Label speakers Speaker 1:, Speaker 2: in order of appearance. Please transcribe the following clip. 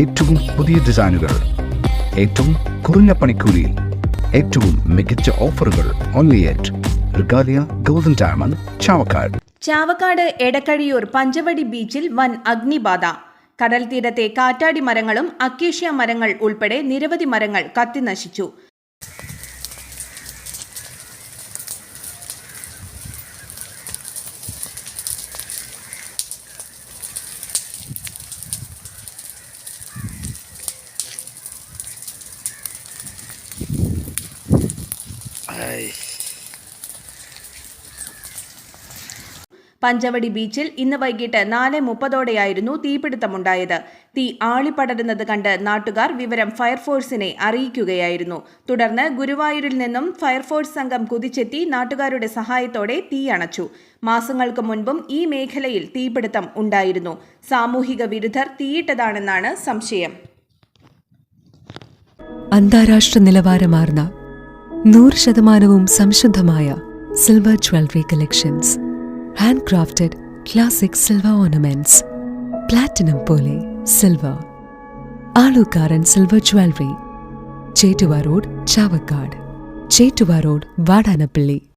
Speaker 1: ഏറ്റവും പുതിയ ഡിസൈനുകൾ ഏറ്റവും കുറഞ്ഞ പണിക്കൂലിയിൽ ഏറ്റവും മികച്ച ഓഫറുകൾ only at Regalia golden diamond Chavakkad.
Speaker 2: Chavakkad Edakkazhiyur Panchavadi ബീച്ചിൽ വൻ അഗ്നിബാധ. കടൽ തീരത്തെ കാറ്റാടി മരങ്ങളും അക്കേഷ്യ മരങ്ങൾ ഉൾപ്പെടെ നിരവധി മരങ്ങൾ കത്തിനശിച്ചു. പഞ്ചവടി ബീച്ചിൽ ഇന്ന് വൈകിട്ട് നാല് മുപ്പതോടെയായിരുന്നു തീപിടുത്തമുണ്ടായത്. തീ ആളിപ്പടരുന്നത് കണ്ട് നാട്ടുകാർ വിവരം ഫയർഫോഴ്സിനെ അറിയിക്കുകയായിരുന്നു. തുടർന്ന് ഗുരുവായൂരിൽ നിന്നും ഫയർഫോഴ്സ് സംഘം കുതിച്ചെത്തി നാട്ടുകാരുടെ സഹായത്തോടെ തീ അണച്ചു. മാസങ്ങൾക്ക് മുൻപും ഈ മേഖലയിൽ തീപിടുത്തം ഉണ്ടായിരുന്നു. സാമൂഹിക വിരുദ്ധർ തീയിട്ടതാണെന്നാണ് സംശയം.
Speaker 3: അന്താരാഷ്ട്ര നിലവാരമാർന്ന നൂറ് ശതമാനവും സംശുദ്ധമായ silver jewellery collections. Hand crafted classic silver ornaments platinum പോലെ silver Alukkaran silver jewellery Chettuva road Chavakkad Chettuva road Vadanappally